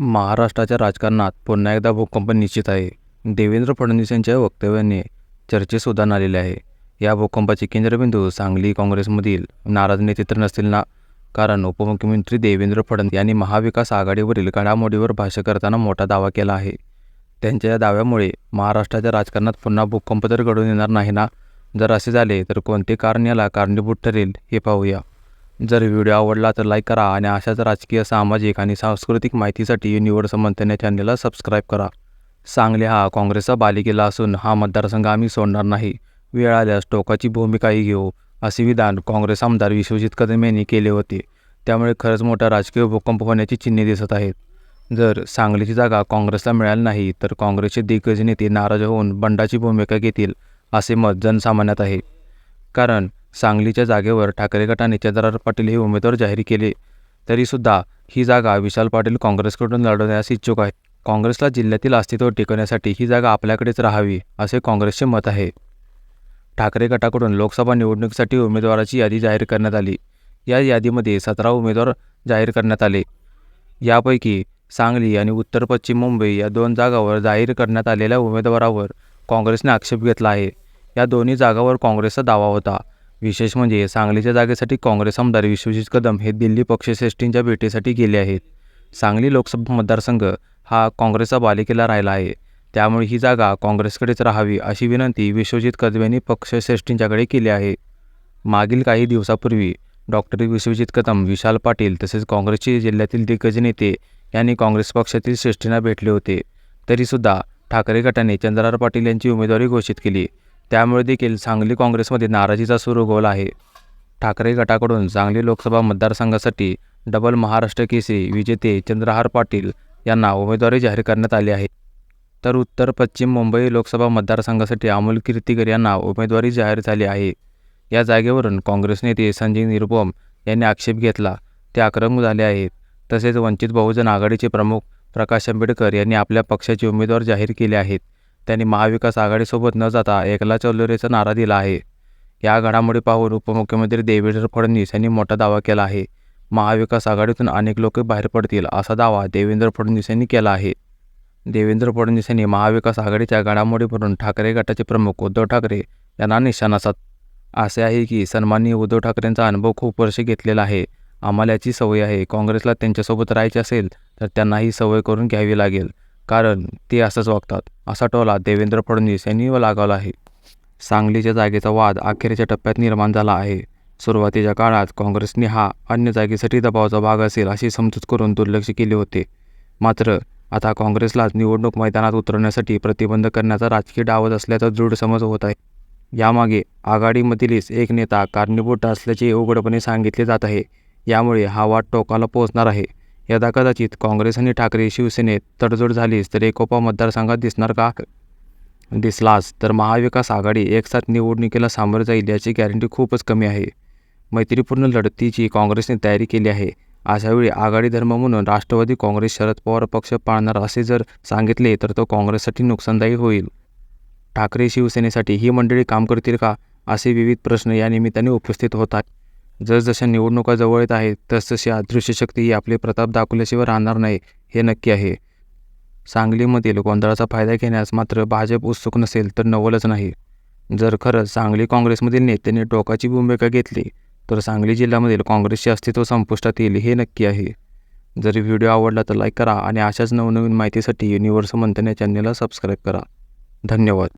महाराष्ट्राच्या राजकारणात पुन्हा एकदा भूकंप निश्चित आहे. देवेंद्र फडणवीस यांच्या वक्तव्याने चर्चेस उधाण आलेले आहे. या भूकंपाचे केंद्रबिंदू सांगली काँग्रेसमधील नाराज नेते तर नसतील ना? कारण उपमुख्यमंत्री देवेंद्र फडणवीस यांनी महाविकास आघाडीवरील घडामोडीवर भाष्य करताना मोठा दावा केला आहे. त्यांच्या या दाव्यामुळे महाराष्ट्राच्या राजकारणात पुन्हा भूकंप तर घडून येणार नाही ना? जर असे झाले तर कोणते कारण याला कारणीभूत ठरेल हे पाहूया. जर व्हिडिओ आवडला तर लाईक करा आणि अशाच राजकीय सामाजिक आणि सांस्कृतिक माहितीसाठी निवड समंतन चॅनलला सबस्क्राईब करा. सांगली हा काँग्रेसचा बालिकेला असून हा मतदारसंघ आम्ही सोडणार नाही. वेळ आल्यास टोकाची भूमिकाही घेऊ असे विधान काँग्रेस आमदार विश्वजित कदम यांनी केले होते. त्यामुळे खरंच मोठा राजकीय भूकंप होण्याची चिन्हे दिसत आहेत. जर सांगलीची जागा काँग्रेसला मिळाली नाही तर काँग्रेसचे दिग्गज नेते नाराज होऊन बंडाची भूमिका घेतील असे मत जनसामान्यात आहे. कारण सांगलीच्या जागेवर ठाकरे गटाने चंद्रराव पाटील हे उमेदवार जाहीर केले. तरीसुद्धा ही जागा विशाल पाटील काँग्रेसकडून लढवण्यास इच्छुक आहेत. काँग्रेसला जिल्ह्यातील अस्तित्व टिकवण्यासाठी ही जागा आपल्याकडेच राहावी असे काँग्रेसचे मत आहे. ठाकरे गटाकडून लोकसभा निवडणुकीसाठी उमेदवाराची यादी जाहीर करण्यात आली. या यादीमध्ये सतरा उमेदवार जाहीर करण्यात आले. यापैकी सांगली आणि उत्तर पश्चिम मुंबई या दोन जागावर जाहीर करण्यात आलेल्या उमेदवारावर काँग्रेसने आक्षेप घेतला आहे. या दोन्ही जागावर काँग्रेसचा दावा होता. विशेष म्हणजे सांगलीच्या जागेसाठी काँग्रेस आमदार विश्वजित कदम हे दिल्ली पक्षश्रेष्ठींच्या भेटीसाठी गेले आहेत. सांगली लोकसभा मतदारसंघ हा काँग्रेसचा बालिकेला राहिला आहे. त्यामुळे ही जागा काँग्रेसकडेच राहावी अशी विनंती विश्वजित कदम यांनी पक्षश्रेष्ठींच्याकडे केली आहे. मागील काही दिवसापूर्वी डॉक्टर विश्वजित कदम विशाल पाटील तसेच काँग्रेसचे जिल्ह्यातील दिग्गज नेते यांनी काँग्रेस पक्षातील श्रेष्ठींना भेटले होते. तरीसुद्धा ठाकरे गटाने चंद्रराव पाटील यांची उमेदवारी घोषित केली. त्यामुळे देखील सांगली काँग्रेसमध्ये नाराजीचा सूर उगवला आहे. ठाकरे गटाकडून सांगली लोकसभा मतदारसंघासाठी डबल महाराष्ट्र केसरी विजेते चंद्रहार पाटील यांना उमेदवारी जाहीर करण्यात आली आहे. तर उत्तर पश्चिम मुंबई लोकसभा मतदारसंघासाठी अमोल कीर्तिकर यांना उमेदवारी जाहीर झाली आहे. या जागेवरून काँग्रेस नेते संजय निरुपम यांनी आक्षेप घेतला. ते आक्रमक झाले आहेत. तसेच वंचित बहुजन आघाडीचे प्रमुख प्रकाश आंबेडकर यांनी आपल्या पक्षाचे उमेदवार जाहीर केले आहेत. त्यांनी महाविकास आघाडीसोबत न जाता एकला चौलोरेचा नारा दिला आहे. या घडामोडी पाहून उपमुख्यमंत्री देवेंद्र फडणवीस यांनी मोठा दावा केला आहे. महाविकास आघाडीतून अनेक लोक बाहेर पडतील असा दावा देवेंद्र फडणवीस यांनी केला आहे. देवेंद्र फडणवीस यांनी महाविकास आघाडीच्या घडामोडीवरून ठाकरे गटाचे प्रमुख उद्धव ठाकरे यांना निशाणा साध असे आहे की सन्माननीय उद्धव ठाकरेंचा अनुभव खूप वर्ष घेतलेला आहे. आम्हाला याची सवय आहे. काँग्रेसला त्यांच्यासोबत राहायची असेल तर त्यांना ही सवय करून घ्यावी लागेल. कारण ते असंच वागतात. असा टोला देवेंद्र फडणवीस यांनी लागवला आहे. सांगलीच्या जागेचा वाद अखेरच्या टप्प्यात निर्माण झाला आहे. सुरुवातीच्या काळात काँग्रेसने हा अन्य जागेसाठी दबावाचा भाग असेल अशी समजूत करून दुर्लक्ष केले होते. मात्र आता काँग्रेसला निवडणूक मैदानात उतरवण्यासाठी प्रतिबंध करण्याचा राजकीय डावत असल्याचा दृढ समज होत आहे. यामागे आघाडीमधीलच एक नेता कारणीभूत असल्याचे उघडपणे सांगितले जात आहे. यामुळे हा वाद टोकाला पोहोचणार आहे. यदा कदाचित काँग्रेस आणि ठाकरे शिवसेनेत तडजोड झालीच तर एकोपा मतदारसंघात दिसणार का? दिसलाच. तर महाविकास आघाडी एकसाथ निवडणुकीला सामोरं जाईल याची गॅरंटी खूपच कमी आहे. मैत्रीपूर्ण लढतीची काँग्रेसने तयारी केली आहे. अशावेळी आघाडी धर्म म्हणून राष्ट्रवादी काँग्रेस शरद पवार पक्ष पाळणार असे जर सांगितले तर तो काँग्रेससाठी नुकसानदायी होईल. ठाकरे शिवसेनेसाठी ही मंडळी काम करतील का? असे विविध प्रश्न या निमित्ताने उपस्थित होतात. जसजशा निवडणुका जवळ येत आहेत तसतशी अदृश्य शक्ती ही आपले प्रताप दाखवल्याशिवाय राहणार नाही हे नक्की आहे. सांगलीमधील गोंधळाचा फायदा घेण्यास मात्र भाजप उत्सुक नसेल तर नवलच नाही. जर खरंच सांगली काँग्रेसमधील नेत्यांनी टोकाची भूमिका घेतली तर सांगली जिल्ह्यामधील काँग्रेसचे अस्तित्व संपुष्टात येईल हे नक्की आहे. जर व्हिडिओ आवडला तर लाईक करा आणि अशाच नवनवीन माहितीसाठी युनिव्हर्स मंथन या चॅनलला सबस्क्राईब करा. धन्यवाद.